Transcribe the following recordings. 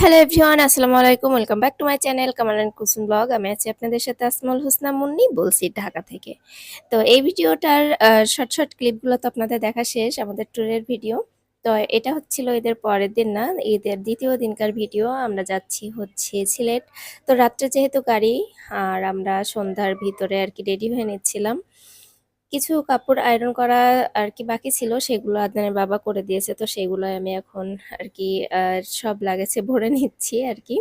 Hello everyone আসসালামু আলাইকুম welcome back to my channel Kamal and Kusum blog আমি আছি আপনাদের সাথে আসমাল হোসনা মুন্নি বলছি ঢাকা থেকে। তো এই ভিডিওটার শর্ট শর্ট ক্লিপগুলো তো আপনাদের দেখা শেষ, আমাদের ট্যুরের ভিডিও তো এটা হচ্ছিল ঈদের পরের দিন না, ঈদের দ্বিতীয় দিনকার ভিডিও আমরা যাচ্ছি হচ্ছে সিলেট। তো রাত্রে যেহেতু গাড়ি, আর আমরা সন্ধ্যার ভিতরে আর কি রেডি হয়ে নিচ্ছিলাম। কিছু কাপড় আয়রন করা আর কি বাকি ছিল, সেগুলো আদনানের বাবা করে দিয়েছে, তো সেগুলো আমি এখন আর কি সব লাগেজে ভরে নিচ্ছি আর কি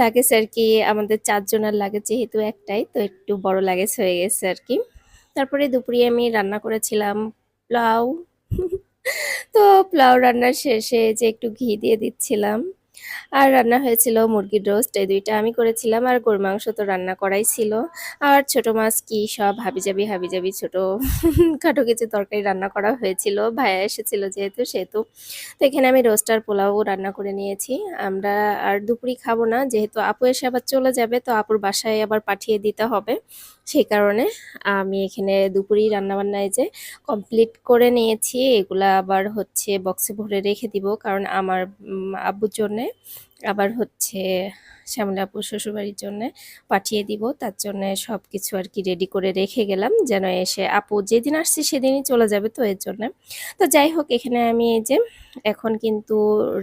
লাগেজ আর কি আমাদের চারজনের লাগেজ যেহেতু একটাই, তো একটু বড় লাগেজ হয়ে গেছে আর কি তারপরে দুপুরে আমি রান্না করেছিলাম পোলাও। তো পোলাও রান্নার শেষে যে একটু ঘি দিয়ে দিচ্ছিলাম। আর রান্না হয়েছিল মুরগির রোস্ট, এই দুইটা আমি করেছিলাম, আর গরু মাংস তো রান্না করাই ছিল। আর ছোট মাছ কি সব হাবিজাবি হাবিজাবি ছোট খাটো কিছু তরকারি রান্না করা হয়েছিল। ভাইয়া এসেছিল যেহেতু, সেহেতু। তো এখানে আমি রোস্ট আর পোলাও রান্না করে নিয়েছি। আমরা আর দুপুরি খাব না, যেহেতু আপু এসে আবার চলে যাবে, তো আপুর বাসায় আবার পাঠিয়ে দিতে হবে। সেই কারণে আমি এখানে দুপুরি রান্নাবান্নায় যে কমপ্লিট করে নিয়েছি। এগুলা আবার হচ্ছে বক্সে ভরে রেখে দিব, কারণ আমার আব্বুর জন্যে। আবার হচ্ছে শ্যামলা আপুর শ্বশুরবাড়ির জন্য পাঠিয়ে দিব। তার জন্য সব কিছু আর কি রেডি করে রেখে গেলাম যেন এসে আপু যেদিন আসছে সেদিনই চলে যাবে তো এর জন্য। তো যাই হোক, এখানে আমি এই যে এখন কিন্তু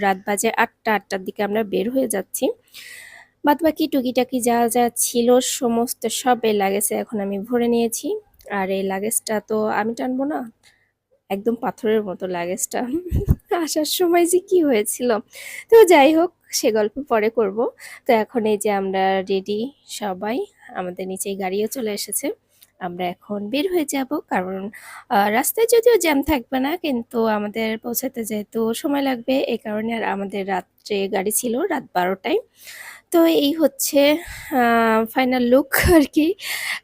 রাত বাজে আটটা, আটটার দিকে আমরা বের হয়ে যাচ্ছি। বাদ বাকি টুকিটাকি যা যা ছিল সমস্ত সব এই লাগেজে এখন আমি ভরে নিয়েছি। আর এই লাগেজটা তো আমি টানবো না, একদম পাথরের মতো লাগেজটা আসার সময় যে কি হয়েছিল। তো যাই হোক সে গল্প পরে করব। তো এখন এই যে আমরা রেডি সবাই, আমাদের নিচেই গাড়িও চলে এসেছে। আমরা এখন বের হয়ে যাব কারণ রাস্তায় যদিও জ্যাম থাকবে না, কিন্তু আমাদের পৌঁছাতে যেহেতু সময় লাগবে এই কারণে আর আমাদের রাত্রে গাড়ি ছিল রাত বারোটায়। তো এই হচ্ছে ফাইনাল লুক আর কি।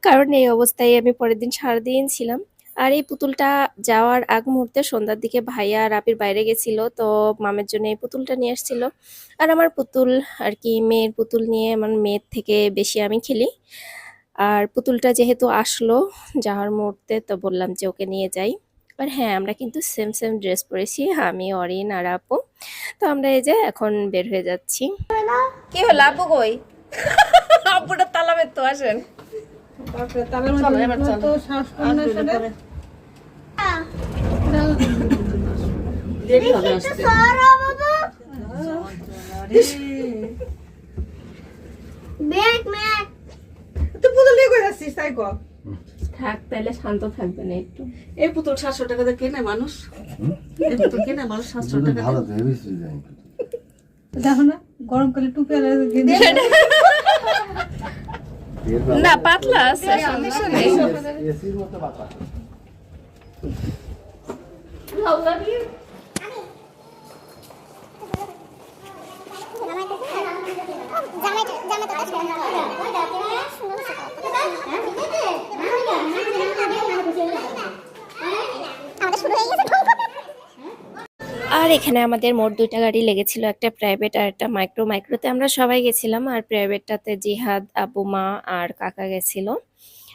কারণ এই অবস্থায় আমি পরের দিন সারাদিন ছিলাম। আর এই পুতুলটা যাওয়ার আগ মুহূর্তে সন্ধ্যার দিকে ভাইয়া আর আপির বাইরে গেছিল তো মামের জন্য এই পুতুলটা নিয়ে আসছিল। আর আমার পুতুল আর কি মেয়ের পুতুল নিয়ে আমার মেয়ের থেকে বেশি আমি খেলি। আর পুতুলটা যেহেতু আসলো যাওয়ার মুহূর্তে তো বললাম যে ওকে নিয়ে যাই। আর হ্যাঁ আমরা কিন্তু সেম সেম ড্রেস পরেছি আমি অরিন আর আপু। তো আমরা এই যে এখন বের হয়ে যাচ্ছি। কি হলো আপু কই? আপুটা তালাবের তো আসেন। এবার চলো। দেরি হবে আসতে। তুই পুতুল নিয়ে কই যাচ্ছিস তাই কর থাক তাহলে শান্ত থাকবে না একটু এই পুতুল সাতশো টাকা দিয়ে কেনে মানুষ এই পুতুল কেনে মানুষ সাতশো টাকা ভালো দেখো না গরমকালে টুপি আর না পাতলা আছে সমস্যা নেই আর এখানে আমাদের মোট দুইটা গাড়ি লেগেছিল, একটা প্রাইভেট আর একটা মাইক্রো মাইক্রোতে আমরা সবাই গেছিলাম আর প্রাইভেটটাতে জিহাদ, আবু মা আর কাকা গেছিল।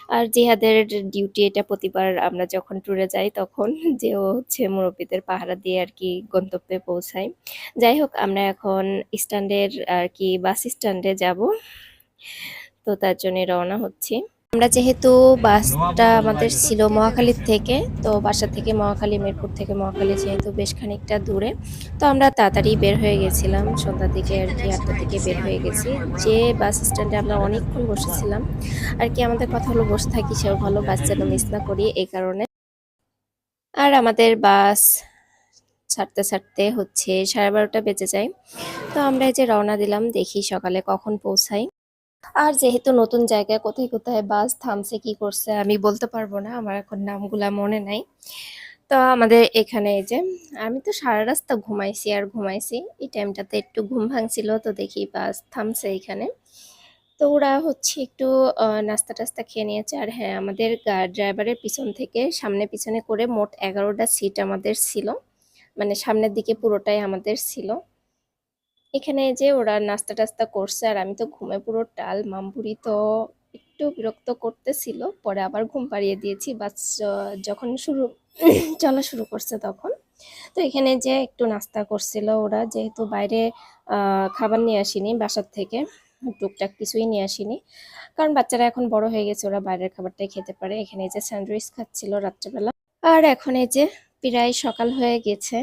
আর জিহাদের ডিউটি এটা প্রতিবার আমরা যখন ট্যুরে যাই, তখন যে ও হচ্ছে মুরব্বীদের পাহারা দিয়ে আর কি গন্তব্যে পৌঁছাই যাই হোক, আমরা এখন স্ট্যান্ডের আর কি বাস স্ট্যান্ডে যাব। তো তার জন্য রওনা হচ্ছি। আমরা যেহেতু বাসটা আমাদের ছিল মহাখালীর থেকে, তো বাসা থেকে মহাখালী, মিরপুর থেকে মহাখালী যেহেতু বেশ খানিকটা দূরে, তো আমরা তাড়াতাড়ি বের হয়ে গেছিলাম। সন্ধ্যার দিকে আর কি আটটার দিকে বের হয়ে গেছি। যে বাস স্ট্যান্ডে আমরা অনেকক্ষণ বসেছিলাম, আর কি আমাদের কথা হলো বসে থাকি, সেও ভালো বাস যেন মিস না করি এই কারণে। আর আমাদের বাস ছাড়তে ছাড়তে হচ্ছে সাড়ে বারোটা বেজে যায়। তো আমরা এই যে রওনা দিলাম, দেখি সকালে কখন পৌঁছাই। আর যেহেতু নতুন জায়গায় কোথায় কোথায় বাস থামছে, কি করছে আমি বলতে পারব না, আমার এখন নামগুলা মনে নাই। তো আমাদের এখানে এই যে, আমি তো সারা রাস্তা ঘুমাইছি আর ঘুমাইছি, এই টাইমটাতে একটু ঘুম ভাঙছিল, তো দেখি বাস থামছে এখানে। তো ওরা হচ্ছে একটু নাস্তা টাস্তা খেয়ে নিয়েছে, আর হ্যাঁ আমাদের ড্রাইভারের পিছন থেকে সামনে পিছনে করে মোট এগারোটা সিট আমাদের ছিল মানে সামনের দিকে পুরোটাই আমাদের ছিল। এখানে যে ওরা নাস্তা টাস্তা করছে, আর আমি তো ঘুমে পুরো টাল, মামপুরি তো একটু বিরক্ত করতেছিল, পরে আবার ঘুম পাড়িয়ে দিয়েছি, বাস যখন শুরু, চলা শুরু করছে তখন। তো এখানে যে একটু নাস্তা করছিল ওরা, যেহেতু বাইরে খাবার নিয়ে আসিনি বাসার থেকে, টুকটাক কিছুই নিয়ে আসিনি, কারণ বাচ্চারা এখন বড় হয়ে গেছে, ওরা বাইরের খাবারটাই খেতে পারে। এখানে যে স্যান্ডউইচ খাচ্ছিল রাত্রেবেলা। আর এখন এই যে প্রায় সকাল হয়ে গেছে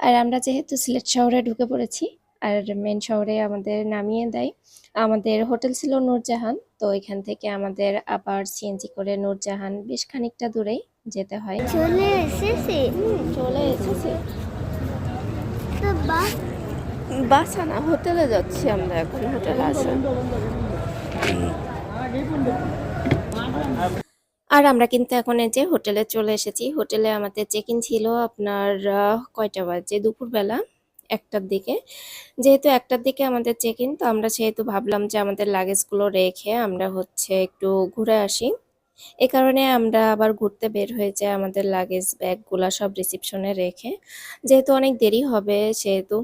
আর আমরা যেহেতু সিলেট শহরে ঢুকে পড়েছি আর মেন শহরে আমাদের নামিয়ে দেয় আমাদের হোটেল ছিল নূরজাহান তো এখান থেকে আমাদের আবার সিএনজি করে নূরজাহান বেশ খানিকটা দূরেই যেতে হয়। চলে এসেছে। চলে এসেছে। বাস বাসা না হোটেলে যাচ্ছি আমরা এখন হোটেলে আসা আর আমরা কিন্তু এখন এই যে হোটেলে চলে এসেছি। হোটেলে আমাদের চেক ইন ছিল আপনার কয়টা বাজে? দুপুরবেলা, একটার দিকে। যেহেতু একটার দিকে আমাদের চেক ইন তো আমরা সেহেতু ভাবলাম যে আমাদের লাগেজগুলো রেখে আমরা হচ্ছে একটু ঘুরে আসি। এ কারণে আমরা আবার ঘুরতে বের হয়ে যাই আমাদের লাগেজ ব্যাগগুলা সব রিসিপশনে রেখে। যেহেতু অনেক দেরি হবে সেহেতু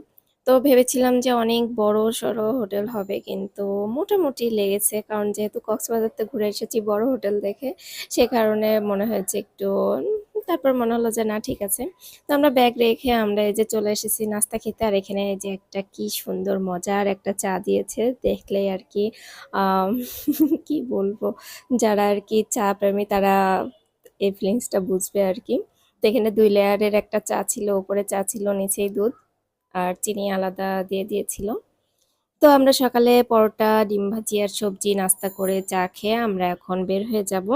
তো ভেবেছিলাম যে অনেক বড় সড়ো হোটেল হবে, কিন্তু মোটামুটি লেগেছে। কারণ যেহেতু কক্সবাজারতে ঘুরে এসেছি বড় হোটেল দেখে, সে কারণে মনে হয়েছে একটু, তারপর মনে হলো যে না, ঠিক আছে। তো আমরা ব্যাগ রেখে আমরা এই যে চলে এসেছি নাস্তা খেতে, আর এখানে এই যে একটা কি সুন্দর মজার একটা চা দিয়েছে দেখলেই আর কি কি বলব? যারা আর কি চা প্রেমী, তারা এই ফিলিংসটা বুঝবে আর কি। তো এখানে দুই লেয়ারের একটা চা ছিল উপরে চা ছিল, নিচেই দুধ। আর চিনি আলাদা দিয়ে দিয়েছিল। তো আমরা সকালে পরোটা, ডিম ভাজি আর সবজি নাস্তা করে চা খেয়ে আমরা এখন বের হয়ে যাব।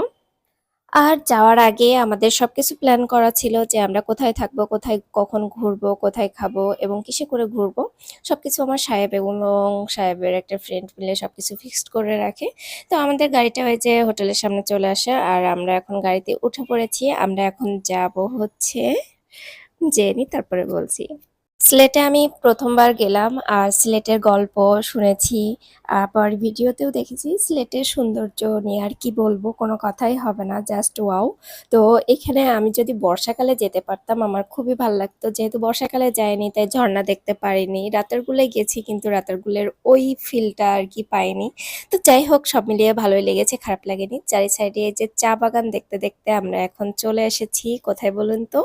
আর যাওয়ার আগে আমাদের সব কিছু প্ল্যান করা ছিল যে আমরা কোথায় থাকব, কোথায় কখন ঘুরবো, কোথায় খাব এবং কিসে করে ঘুরবো, সবকিছু আমার সাহেব এবং সাহেবের একটা ফ্রেন্ড মিলে সবকিছু ফিক্সড করে রাখে। তো আমাদের গাড়িটা হয়ে যে হোটেলের সামনে চলে আসে আর আমরা এখন গাড়িতে উঠে পড়েছি। আমরা এখন যাব হচ্ছে জেনি, তারপরে বলছি। সিলেটে আমি প্রথমবার গেলাম আর সিলেটের গল্প শুনেছি আবার ভিডিওতেও দেখেছি সিলেটের সৌন্দর্য নিয়ে আর কি বলব, কোনো কথাই হবে না জাস্ট ওয়াও তো এখানে আমি যদি বর্ষাকালে যেতে পারতাম, আমার খুবই ভালো লাগতো। যেহেতু বর্ষাকালে যায়নি তাই ঝর্ণা দেখতে পারিনি। রাতের গুলে গেছি, কিন্তু রাতের গুলের ওই ফিলটা আর কি পাইনি। তো যাই হোক, সব মিলিয়ে ভালোই লেগেছে, খারাপ লাগেনি। চারি সাইডে যে চা বাগান দেখতে দেখতে আমরা এখন চলে এসেছি, কোথায় বলুন তো?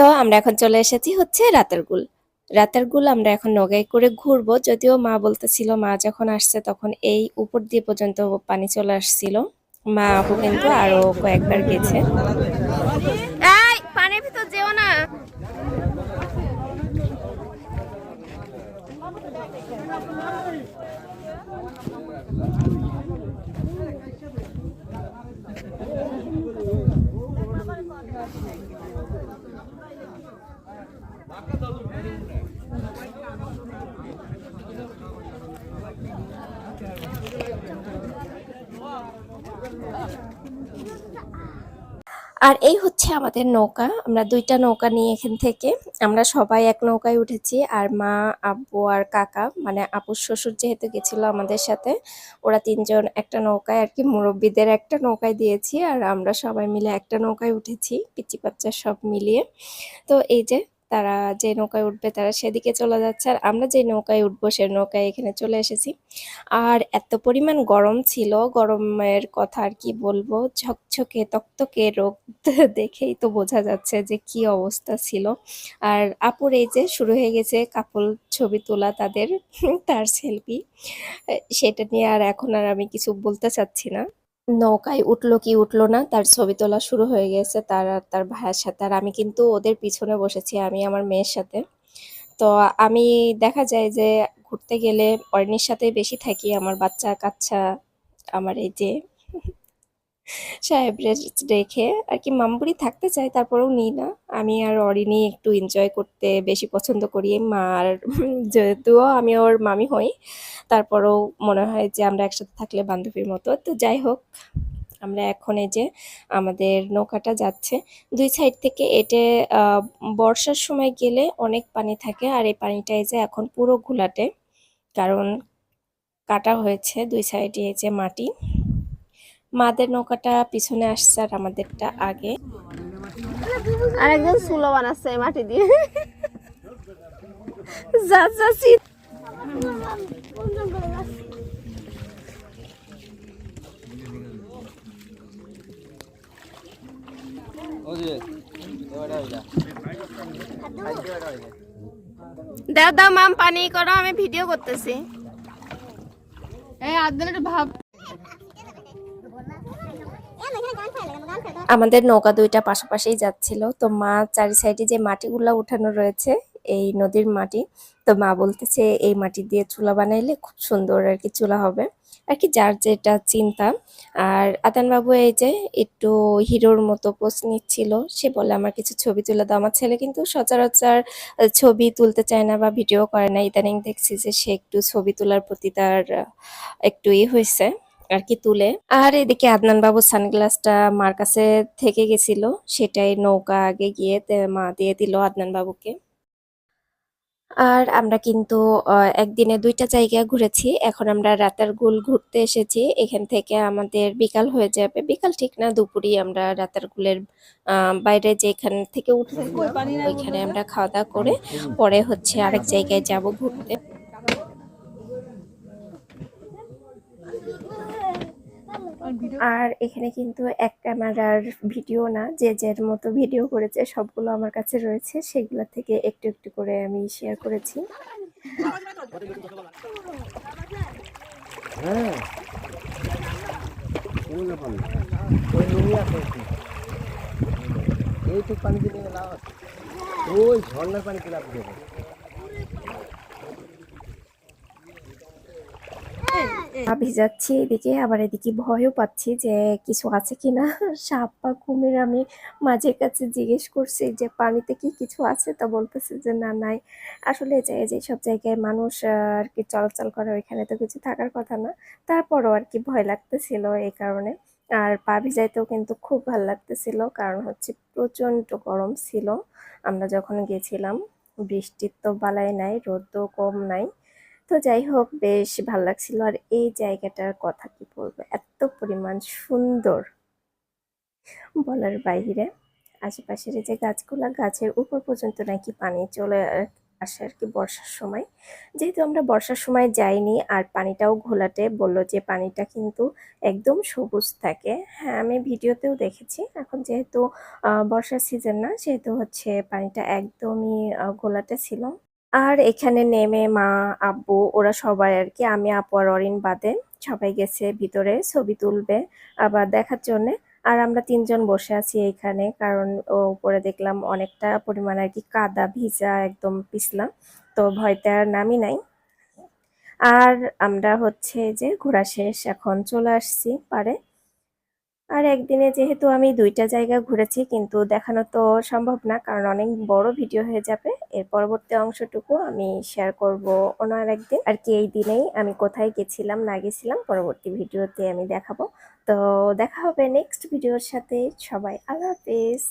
তো আমরা এখন চলে এসেছি হচ্ছে রাতের গুল। রাতের গুল আমরা এখন নৌকায় করে ঘুরবো, যদিও মা বলতেছিল, মা যখন আসছে তখন এই উপর দিয়ে পর্যন্ত পানি চলে আসছিল। মা আপু কিন্তু আরও কয়েকবার গেছে এই পানির ভিতর যেও না আর এই হচ্ছে আমাদের নৌকা। আমরা দুইটা নৌকা নিয়ে এখান থেকে। আমরা সবাই এক নৌকায় উঠেছি। আর মা, আব্বু আর কাকা মানে আপুর শ্বশুর যেহেতু গেছিল আমাদের সাথে, ওরা তিনজন একটা নৌকায় আর কি, মুরব্বীদের একটা নৌকায় দিয়েছি। আর আমরা সবাই মিলে একটা নৌকায় উঠেছি পিচি বাচ্চা সব মিলিয়ে। তো এই যে তারা যে নৌকায় উঠবে তারা সেদিকে চলে যাচ্ছে। আর আমরা যে নৌকায় উঠবো সে নৌকায় এখানে চলে এসেছি। আর এত পরিমাণ গরম ছিল, গরমের কথা আর কি বলব? ঝকঝকে, তকতকে রোগ দেখেই তো বোঝা যাচ্ছে যে কি অবস্থা ছিল। আর আপুর এই যে শুরু হয়ে গেছে কাপল ছবি তোলা তাদের, তার সেলফি সেটা নিয়ে আর এখন আর আমি কিছু বলতে চাচ্ছি না। নৌকায় উঠল কি উঠল না, তার ছবি তোলা শুরু হয়ে গেছে তার আর তার ভাইয়ের সাথে। আর আমি কিন্তু ওদের পিছনে বসেছি, আমি আমার মেয়ের সাথে। তো আমি দেখা যায় যে ঘুরতে গেলে অরণির সাথে বেশি থাকি, আমার বাচ্চা কাচ্চা, আমার এই যে সাহেব রেখে আর কি মামবুড়ি থাকতে চাই তারপরেও নিই না। আমি আর অরিনি একটু এনজয় করতে বেশি পছন্দ করি। মার যেহেতুও আমি ওর মামি হই, তারপরেও মনে হয় যে আমরা একসাথে থাকলে বান্ধবীর মতো। তো যাই হোক, আমরা এখন এই যে আমাদের নৌকাটা যাচ্ছে। দুই সাইড থেকে এটে বর্ষার সময় গেলে অনেক পানি থাকে আর এই পানিটা এই যে এখন পুরো ঘোলাটে। কারণ কাটা হয়েছে দুই সাইডে এই যে মাটি। মাদের নৌকাটা পিছনে আসছে আর আমাদেরটা আগে। আর একজন সুলো বানাচ্ছে মাটি দিয়ে। যা দাও দাও মাম পানি করো আমি ভিডিও করতেছি। এই আদলে ভাব আমাদের নৌকা দুইটা পাশাপাশি যাচ্ছিল। তো মা চারি সাইডে যে মাটিগুলা উঠানো রয়েছে, এই নদীর মাটি, তো মা বলতেছে, এই মাটি দিয়ে চুলা বানাইলে খুব সুন্দর আর কি চুলা হবে। আর কি যার যেটা চিন্তা। আর আদান বাবু এই যে একটু হিরোর মতো পোস্ট নিচ্ছিল। সে বলে আমার কিছু ছবি তুলে দাও। আমার ছেলে কিন্তু সচরাচর ছবি তুলতে চায় না বা ভিডিও করে না। ইদানিং দেখছি যে সে একটু ছবি তোলার প্রতি তার একটু ই হয়েছে আর কি তুলে। আর এদিকে আদনান বাবুর সানগ্লাসটা মার কাছে থেকে গেছিল। সেটাই নৌকা আগে গিয়ে মা দিয়ে দিল আদনান বাবুকে আর আমরা কিন্তু একদিনে দুইটা জায়গা ঘুরেছি। এখন আমরা রাতার গুল ঘুরতে এসেছি। এখান থেকে আমাদের বিকাল হয়ে যাবে। বিকাল ঠিক না, দুপুরই আমরা রাতার গুলের বাইরে যেখান থেকে উঠে ওইখানে আমরা খাওয়া দাওয়া করে পরে হচ্ছে আরেক জায়গায় যাব ঘুরতে। আর এখানে কিন্তু এক ক্যামেরার ভিডিও না যে যার মতো ভিডিও করেছে সবগুলো আমার কাছে রয়েছে। সেগুলো থেকে একটু একটু করে আমি শেয়ার করেছি। হ্যাঁ। এইটুক পানি দিলে লাভ আছে। ওই ঝর্ণার পানি কিলাপ দেবে। ভিজাচ্ছি এদিকে, আবার এদিকে ভয়ও পাচ্ছি যে কিছু আছে কিনা। সাপ বা কুমির আমি মাঝের কাছে জিজ্ঞেস করছি যে, পানিতে কি কিছু আছে? তা বলতেছে যে, না, নাই। আসলে যে সব জায়গায় মানুষ আর কি চলাচল করে, ওইখানে তো কিছু থাকার কথা না। তারপরও আর কি ভয় লাগতেছিল এই কারণে। আর পা ভিজাইতেও কিন্তু খুব ভালো লাগতেছিল, কারণ হচ্ছে প্রচণ্ড গরম ছিল। আমরা যখন গেছিলাম, বৃষ্টির তো বালাই নাই রোদও কম নাই। তো যাই হোক, বেশ ভালো লাগছিল। আর এই জায়গাটার কথা কি বলব? এত পরিমাণ সুন্দর বলার বাইরে। আশেপাশের যে গাছগুলা, গাছের উপর পর্যন্ত নাকি পানি চলে আসে আর কি বর্ষার সময়। যেহেতু আমরা বর্ষার সময় যাইনি, আর পানিটাও ঘোলাটে বলল যে পানিটা কিন্তু একদম সবুজ থাকে। হ্যাঁ আমি ভিডিওতেও দেখেছি। এখন যেহেতু বর্ষার সিজন না, সেহেতু হচ্ছে পানিটা একদমই ঘোলাটে ছিল। আর এখানে নেমে মা, আব্বু, ওরা সবাই আর কি, আমি, আপু আর অরিন বাদে সবাই গেছে ভিতরে ছবি তুলবে আবার দেখার জন্যে। আর আমরা তিনজন বসে আছি এইখানে কারণ ও উপরে দেখলাম অনেকটা পরিমাণ আর কি কাদা ভিজা একদম পিছলা, তো ভয়তে আর নামি নাই। আর আমরা হচ্ছে যে ঘোরা শেষ, এখন চলে আসছি পারে। আর একদিনে যেহেতু আমি দুইটা জায়গা ঘুরেছি, কিন্তু দেখানো তো সম্ভব না, কারণ অনেক বড় ভিডিও হয়ে যাবে। এর পরবর্তী অংশটুকু আমি শেয়ার করব অন্য আর একদিন আর কি এই দিনেই আমি কোথায় গেছিলাম, না গেছিলাম, পরবর্তী ভিডিওতে আমি দেখাবো। তো দেখা হবে নেক্সট ভিডিওর সাথে। সবাই আল্লাহ হাফেজ।